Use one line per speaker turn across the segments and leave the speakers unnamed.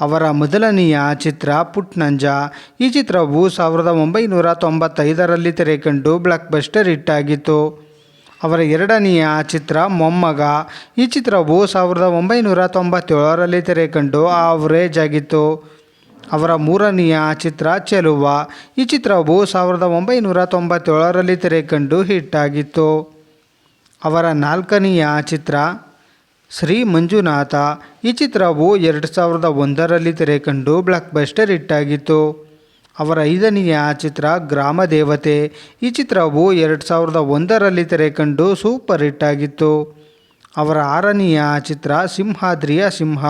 ಅವರ ಮೊದಲನೆಯ ಚಿತ್ರ ಪುಟ್ನಂಜ. ಈ ಚಿತ್ರವು ಸಾವಿರದ ಒಂಬೈನೂರ ತೊಂಬತ್ತೈದರಲ್ಲಿ ತೆರೆಕಂಡು ಬ್ಲಾಕ್ ಬಸ್ಟರ್ ಹಿಟ್ ಆಗಿತ್ತು. ಅವರ ಎರಡನೆಯ ಚಿತ್ರ ಮೊಮ್ಮಗ. ಈ ಚಿತ್ರವು ಸಾವಿರದ ಒಂಬೈನೂರ ತೊಂಬತ್ತೇಳರಲ್ಲಿ ತೆರೆಕಂಡು ಆವರೇಜ್ ಆಗಿತ್ತು. ಅವರ ಮೂರನೆಯ ಚಿತ್ರ ಚೆಲುವ. ಈ ಚಿತ್ರವು ಸಾವಿರದ ಒಂಬೈನೂರ ತೊಂಬತ್ತೇಳರಲ್ಲಿ ತೆರೆಕಂಡು ಹಿಟ್ ಆಗಿತ್ತು. ಅವರ ನಾಲ್ಕನೆಯ ಚಿತ್ರ ಶ್ರೀ ಮಂಜುನಾಥ ಈ ಚಿತ್ರವು ಎರಡು ಸಾವಿರದ ಒಂದರಲ್ಲಿ ತೆರೆಕಂಡು ಬ್ಲಾಕ್ ಬಸ್ಟರ್ ಹಿಟ್ಟಾಗಿತ್ತು ಅವರ ಐದನೆಯ ಚಿತ್ರ ಗ್ರಾಮ ದೇವತೆ ಈ ಚಿತ್ರವು ಎರಡು ಸಾವಿರದ ಒಂದರಲ್ಲಿ ತೆರೆಕಂಡು ಸೂಪರ್ ಹಿಟ್ ಆಗಿತ್ತು. ಅವರ ಆರನೆಯ ಚಿತ್ರ ಸಿಂಹಾದ್ರಿಯ ಸಿಂಹ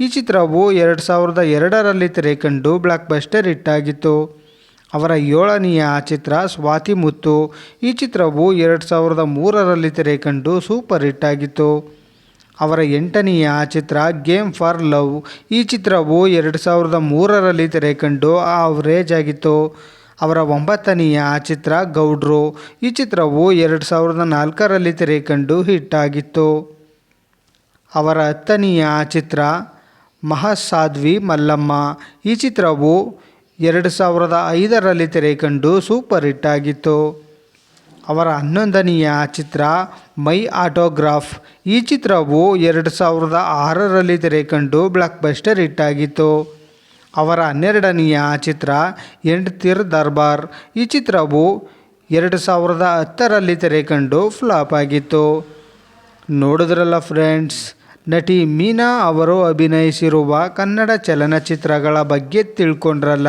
ಈ ಚಿತ್ರವು ಎರಡು ಸಾವಿರದ ಎರಡರಲ್ಲಿ ತೆರೆಕಂಡು ಬ್ಲಾಕ್ ಬಸ್ಟರ್ ಹಿಟ್ಟಾಗಿತ್ತು ಅವರ ಏಳನೆಯ ಚಿತ್ರ ಸ್ವಾತಿ ಮುತ್ತು ಈ ಚಿತ್ರವು ಎರಡು ಸಾವಿರದ ಮೂರರಲ್ಲಿ ತೆರೆಕಂಡು ಸೂಪರ್ ಹಿಟ್ ಆಗಿತ್ತು. ಅವರ ಎಂಟನೆಯ ಚಿತ್ರ ಗೇಮ್ ಫಾರ್ ಲವ್. ಈ ಚಿತ್ರವು ಎರಡು ಸಾವಿರದ ಮೂರರಲ್ಲಿ ತೆರೆಕಂಡು ಆವರೇಜ್ ಆಗಿತ್ತು. ಅವರ ಒಂಬತ್ತನೆಯ ಚಿತ್ರ ಗೌಡ್ರು. ಈ ಚಿತ್ರವು ಎರಡು ಸಾವಿರದ ನಾಲ್ಕರಲ್ಲಿ ತೆರೆಕಂಡು ಹಿಟ್ ಆಗಿತ್ತು. ಅವರ ಹತ್ತನೆಯ ಚಿತ್ರ ಮಹಾಸಾಧ್ವಿ ಮಲ್ಲಮ್ಮ. ಈ ಚಿತ್ರವು ಎರಡು ಸಾವಿರದ ಐದರಲ್ಲಿ ತೆರೆಕಂಡು ಸೂಪರ್ ಹಿಟ್ ಆಗಿತ್ತು. ಅವರ ಹನ್ನೊಂದನೆಯ ಚಿತ್ರ ಮೈ ಆಟೋಗ್ರಾಫ್. ಈ ಚಿತ್ರವು ಎರಡು ಸಾವಿರದ ಆರರಲ್ಲಿ ತೆರೆಕಂಡು ಬ್ಲಾಕ್ ಬಸ್ಟರ್ ಹಿಟ್ ಆಗಿತ್ತು. ಅವರ ಹನ್ನೆರಡನೆಯ ಚಿತ್ರ ಎಂಡ್ತಿರ್ ದರ್ಬಾರ್. ಈ ಚಿತ್ರವು ಎರಡು ಸಾವಿರದ ಹತ್ತರಲ್ಲಿ ತೆರೆಕಂಡು ಫ್ಲಾಪ್ ಆಗಿತ್ತು. ನೋಡಿದ್ರಲ್ಲ ಫ್ರೆಂಡ್ಸ್, ನಟಿ ಮೀನಾ ಅವರು ಅಭಿನಯಿಸಿರುವ ಕನ್ನಡ ಚಲನಚಿತ್ರಗಳ ಬಗ್ಗೆ ತಿಳ್ಕೊಂಡ್ರಲ್ಲ.